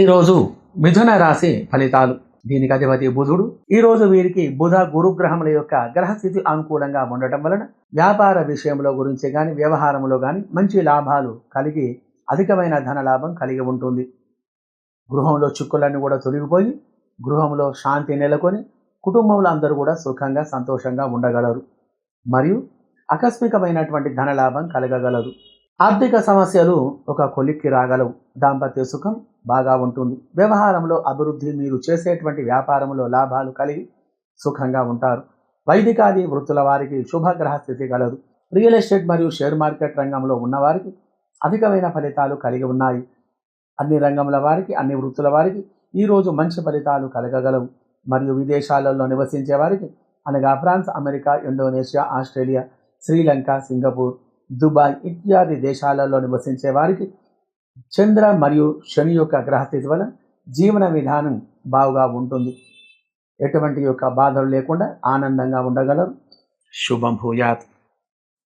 ఈరోజు మిథున రాశి ఫలితాలు. దీనికి అధిపతి బుధుడు. ఈరోజు వీరికి బుధ గురుగ్రహముల యొక్క గ్రహస్థితి అనుకూలంగా ఉండటం వలన వ్యాపార విషయంలో గురించి కానీ వ్యవహారంలో కానీ మంచి లాభాలు కలిగి అధికమైన ధన లాభం కలిగి ఉంటుంది. గృహంలో చిక్కులన్నీ కూడా తొలగిపోయి గృహంలో శాంతి నెలకొని కుటుంబంలో అందరూ కూడా సుఖంగా సంతోషంగా ఉండగలరు. మరియు ఆకస్మికమైనటువంటి ధన లాభం కలగగలదు ఆర్థిక సమస్యలు ఒక కొలిక్కి రాగలవు. దాంపత్య సుఖం బాగా ఉంటుంది. వ్యవహారంలో అభివృద్ధి మీరు చేసేటువంటి వ్యాపారంలో లాభాలు కలిగి సుఖంగా ఉంటారు. వైదికాది వృత్తుల వారికి శుభగ్రహ స్థితి కలదు. రియల్ ఎస్టేట్ మరియు షేర్ మార్కెట్ రంగంలో ఉన్నవారికి అధికమైన ఫలితాలు కలిగి ఉన్నాయి. అన్ని రంగముల వారికి అన్ని వృత్తుల వారికి ఈరోజు మంచి ఫలితాలు కలగగలవు. మరియు విదేశాలలో నివసించే వారికి అనగా France America Indonesia Australia Sri Lanka Singapore Dubai ఇత్యాది దేశాలలో నివసించే వారికి చంద్ర మరియు శని యొక్క గ్రహస్థితి వల్ల జీవన విధానం బాగుగా ఉంటుంది. ఎటువంటి యొక్క బాధలు లేకుండా ఆనందంగా ఉండగలరు. శుభం భూయాత్.